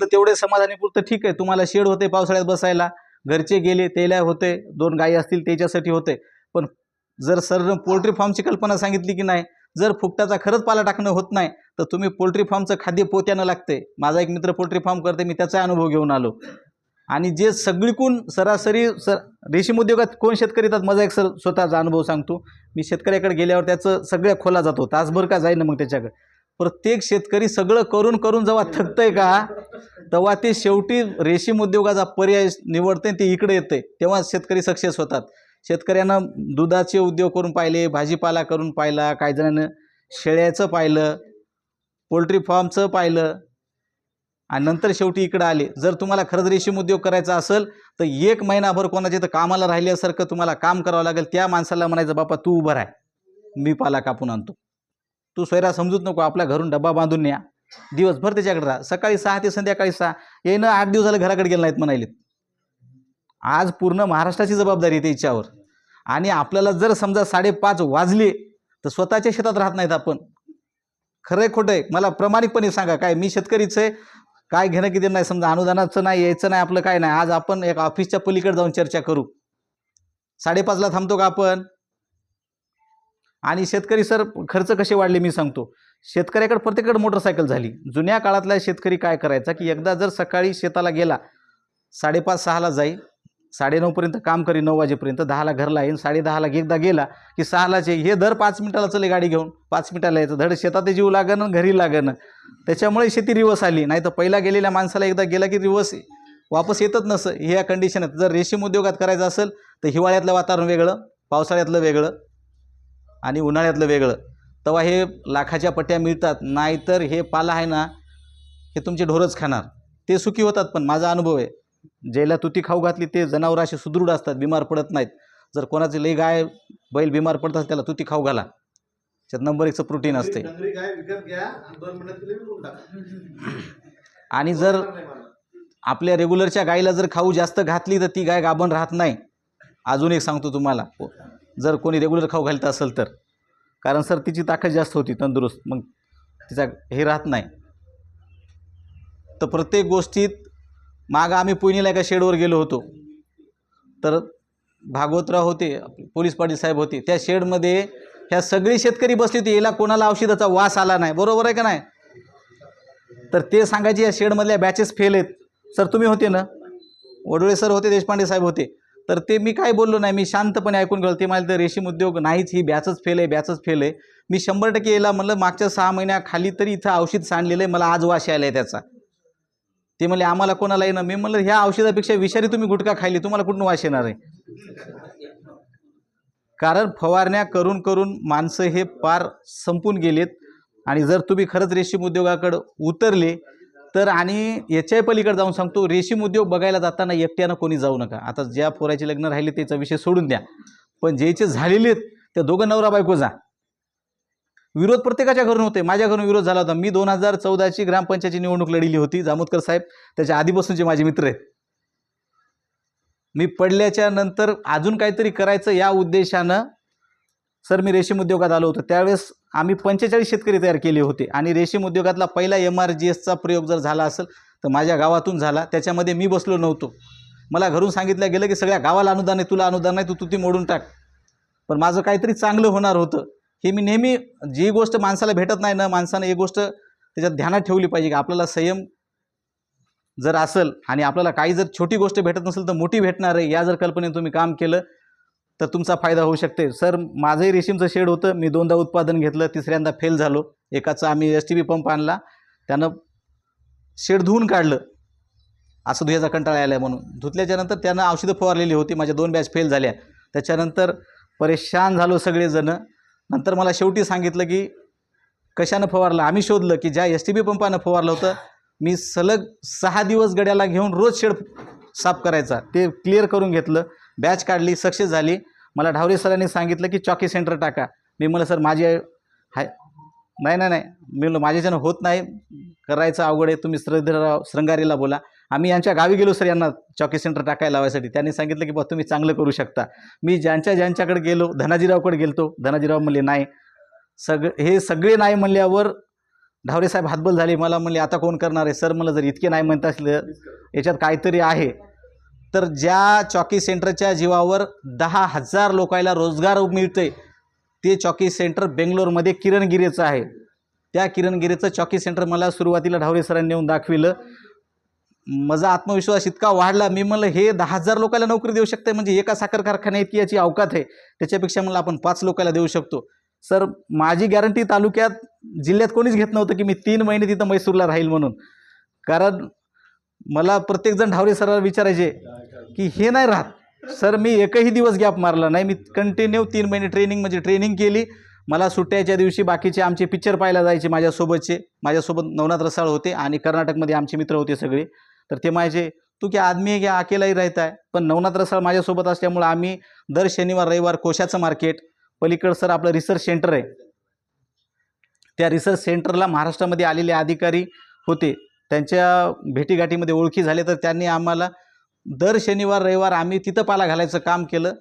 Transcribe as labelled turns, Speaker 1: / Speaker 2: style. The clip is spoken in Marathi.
Speaker 1: तर तेवढे समाधानीपुरतं ठीक आहे. तुम्हाला शेड होते पावसाळ्यात बसायला. घरचे गेले तेल्या होते दोन गायी असतील त्याच्यासाठी होते. पण जर सर पोल्ट्री फार्मची कल्पना सांगितली की नाही जर फुकटाचा खरंच पाला टाकणं होत नाही तर तुम्ही पोल्ट्री फार्मचं खाद्य पोत्यानं लागते. माझा एक मित्र पोल्ट्री फार्म करते मी त्याचा अनुभव घेऊन आलो. आणि जे सगळीकून सरासरी सर रेशीम उद्योगात कोण शेतकरी येतात माझा एक सर स्वतःचा अनुभव सांगतो. मी शेतकऱ्याकडे गेल्यावर त्याचं सगळ्या खोला जातो. तासभर का जाईन मग त्याच्याकडे. प्रत्येक शेतकरी सगळं करून करून जेव्हा थकतंय का तेव्हा ते शेवटी रेशीम उद्योगाचा पर्याय निवडते ते इकडे येते तेव्हा शेतकरी सक्सेस होतात. शेतकऱ्यांना दुधाचे उद्योग करून पाहिले भाजीपाला करून पाहिला काही जणांना शेळ्याचं पाहिलं पोल्ट्री फार्मचं पाहिलं आणि नंतर शेवटी इकडं आले. जर तुम्हाला खरंच रेशीम उद्योग करायचा असेल तर एक महिनाभर कोणाच्या इथं कामाला राहिल्यासारखं तुम्हाला काम करावं लागेल. त्या माणसाला म्हणायचं बापा तू उभं राह. मी पाला कापून आणतो. तू सोयरा समजूच नको आपल्या घरून डबा बांधून न्या. दिवसभर त्याच्याकडे राहा. सकाळी सहा ते संध्याकाळी सहा. येणं आठ दिवस झालं घराकडे गेलं नाहीत म्हणाले आज पूर्ण महाराष्ट्राची जबाबदारी आहे त्याच्यावर आणि आपल्याला जर समजा साडेपाच वाजले तर स्वतःच्या शेतात राहत नाहीत आपण. खरं आहे खोटं आहे मला प्रामाणिकपणे सांगा काय मी शेतकरीच आहे? काय घेणं किती नाही. समजा अनुदानाचं नाही यायचं नाही आपलं काय नाही. आज आपण एक ऑफिसच्या पलीकडे जाऊन चर्चा करू. साडेपाचला थांबतो का आपण? आणि शेतकरी सर खर्च कसे वाढले मी सांगतो. शेतकऱ्याकडे प्रत्येकडे मोटरसायकल झाली. जुन्या काळातला शेतकरी काय करायचा की एकदा जर सकाळी शेताला गेला साडेपाच सहाला जाई साडेनऊपर्यंत काम करी नऊ वाजेपर्यंत दहाला घरला येईन साडे दहाला एकदा गेला की सहालाचे हे दर पाच मिनिटाला चले गाडी घेऊन पाच मिनिटाला यायचं. धड शेतात जीव लागणं घरी लागणं. त्याच्यामुळे शेती रिवर्स आली. नाही तर पहिला गेलेल्या माणसाला एकदा गेला की रिवर्स वापस येतच नसं. ह्या कंडिशनात जर रेशीम उद्योगात करायचं असेल तर हिवाळ्यातलं वातावरण वेगळं पावसाळ्यातलं वेगळं. आणि उन्हाळ्यातलं वेगळं. तेव्हा हे लाखाच्या पट्ट्या मिळतात नाहीतर हे पाला आहे ना हे तुमचे ढोरच खाणार. ते सुखी होतात पण माझा अनुभव आहे. ज्याला तुती खाऊ घातली ते जनावरं असे सुदृढ असतात बिमार पडत नाहीत. जर कोणाचे लई गाय बैल बिमार पडतात त्याला तुती खाऊ घाला. त्यात नंबर एकचं प्रोटीन असते
Speaker 2: आणि
Speaker 1: जर आपल्या रेग्युलरच्या गायीला जर खाऊ जास्त घातली तर ती गाय गाभण राहत नाही. अजून एक सांगतो तुम्हाला. जर कोणी रेग्युलर खाऊ घालत असेल तर. कारण सर तिची ताकद जास्त होती तंदुरुस्त. मग तिचा हे राहत नाही. तर प्रत्येक गोष्टीत मागं आम्ही पुणेला एका शेडवर गेलो होतो. तर भागवतराव होते पोलीस पाटील साहेब होते. त्या शेडमध्ये ह्या सगळी शेतकरी बसले होती. याला कोणाला औषधाचा वास आला नाही. बरोबर आहे का नाही? तर ते सांगायचे या शेडमधल्या बॅचेस फेल आहेत. सर तुम्ही होते ना? वडोळे सर होते देशपांडे साहेब होते. तर ते मी काय बोललो नाही मी शांतपणे ऐकून गेलो. ते म्हणाले तर रेशीम उद्योग नाहीच ही बॅचच फेल आहे बॅचच फेल आहे. मी शंभर टक्के येला म्हणलं मागच्या सहा महिन्याखाली तरी इथं औषध सांडलेलं आहे मला आज वाश यायला आहे त्याचा. ते म्हणले आम्हाला कोणाला येणं मी म्हणलं ह्या औषधापेक्षा विषारी तुम्ही गुटखा खाल्ली तुम्हाला कुठून वाश येणार आहे? कारण फवारण्या करून करून माणसं हे पार संपून गेलेत. आणि जर तुम्ही खरंच रेशीम उद्योगाकडं उतरले तर आणि याच्याही पलीकडे जाऊन सांगतो रेशीम उद्योग बघायला जाताना एकट्यानं कोणी जाऊ नका. आता ज्या पोराचे लग्न राहिले त्याचा विषय सोडून द्या. पण ज्याचे झालेले आहेत त्या दोघं नवरा बायको जा. विरोध प्रत्येकाच्या घरून होते माझ्या घरून विरोध झाला होता. मी दोन हजार चौदाची ग्रामपंचायतची निवडणूक लढिली होती. जामोदकर साहेब त्याच्या आधीपासूनचे माझे मित्र आहेत. मी पडल्याच्या नंतर अजून काहीतरी करायचं या उद्देशानं सर मी रेशीम उद्योगात आलो होतो. त्यावेळेस आम्ही पंचेचाळीस शेतकरी तयार केले होते आणि रेशीम उद्योगातला पहिला एम आर जी एसचा प्रयोग जर झाला असेल तर माझ्या गावातून झाला. त्याच्यामध्ये मी बसलो नव्हतो. मला घरून सांगितलं गेलं की सगळ्या गावाला अनुदान आहे तुला अनुदान नाही तू तुती मोडून टाक. पण माझं काहीतरी चांगलं होणार होतं. हे मी नेहमी जी गोष्ट माणसाला भेटत नाही ना माणसानं एक गोष्ट त्याच्यात ध्यानात ठेवली पाहिजे की आपल्याला संयम जर असेल आणि आपल्याला काही जर छोटी गोष्ट भेटत नसेल तर मोठी भेटणार आहे. या जर कल्पनेने तुम्ही काम केलं तर तुमचा फायदा होऊ शकते. सर माझंही रेशीमचं शेड होतं. मी दोनदा उत्पादन घेतलं तिसऱ्यांदा फेल झालो. एकाचा आम्ही एस टी बी पंप आणला. त्यानं शेड धुवून काढलं. असं धुयाचा कंटाळा आला म्हणून. धुतल्याच्यानंतर त्यानं औषधं फवारलेली होती. माझ्या दोन बॅच फेल झाल्या. त्याच्यानंतर परेशान झालो सगळेजणं. नंतर मला शेवटी सांगितलं की कशानं फवारलं? आम्ही शोधलं की ज्या एस टी बी पंपानं फवारलं होतं मी सलग सहा दिवस गड्याला घेऊन रोज शेड साफ करायचा. ते क्लिअर करून घेतलं. बॅच काढली सक्सेस झाली. मला ढावरे सरांनी सांगितलं की चॉकी सेंटर टाका. मी म्हणलं सर माझी हाय. नाही नाही नाही. मी म्हणलं माझ्याच्यानं होत नाही. करायचं अवघड आहे. तुम्ही श्रद्धराव श्रंगारीला बोला. आम्ही यांच्या गावी गेलो सर यांना चॉकी सेंटर टाकायला लावायसाठी. त्यांनी सांगितलं की बा तुम्ही चांगलं करू शकता. मी ज्यांच्या ज्यांच्याकडे गेलो धनाजीरावकडे गेलतो. धनाजीराव म्हणले नाही. सग हे सगळे नाही म्हणल्यावर ढावरे साहेब हातबल झाले. मला म्हणले आता कोण करणार आहे? सर मला जर इतके नाही म्हणता असलं याच्यात काहीतरी आहे. तर ज्या चॉकी सेंटरच्या जीवावर दहा हजार लोकायला रोजगार मिळते ते चॉकी सेंटर बेंगलोरमध्ये किरणगिरीचं आहे. त्या किरणगिरीचं चॉकी सेंटर मला सुरुवातीला ढावरे सरांनी नेऊन दाखविलं. माझा आत्मविश्वास इतका वाढला मी म्हणलं हे दहा हजार लोकांना नोकरी देऊ शकते म्हणजे एका साखर कारखान्यात इतकी याची अवकात आहे. त्याच्यापेक्षा म्हणलं आपण पाच लोकांना देऊ शकतो. सर माझी गॅरंटी तालुक्यात जिल्ह्यात कोणीच घेत नव्हतं की मी तीन महिने तिथं मैसूरला राहील म्हणून. कारण मला प्रत्येकजण ढावरे सरांना विचारायचे की हे नाही राहत. सर मी एकही दिवस गॅप मारला नाही. मी कंटिन्यू तीन महिने ट्रेनिंग म्हणजे ट्रेनिंग केली. मला सुट्ट्याच्या दिवशी बाकीचे आमचे पिक्चर पाहायला जायचे माझ्यासोबतचे. माझ्यासोबत नवनाथ रसाळ होते आणि कर्नाटकमध्ये आमचे मित्र होते सगळे. तर ते माझे तू की आदमी आहे की अकेलाही राहत आहे पण नवनाथ रसाळ माझ्यासोबत असल्यामुळं आम्ही दर शनिवार रविवार कोशाचं मार्केट पलीकडं सर आपलं रिसर्च सेंटर आहे. त्या रिसर्च सेंटरला महाराष्ट्रामध्ये आलेले अधिकारी होते. त्यांच्या भेटीगाठीमध्ये ओळखी झाले तर त्यांनी आम्हाला दर शनिवार रविवार आम्ही तिथं पाला घालायचं काम केलं.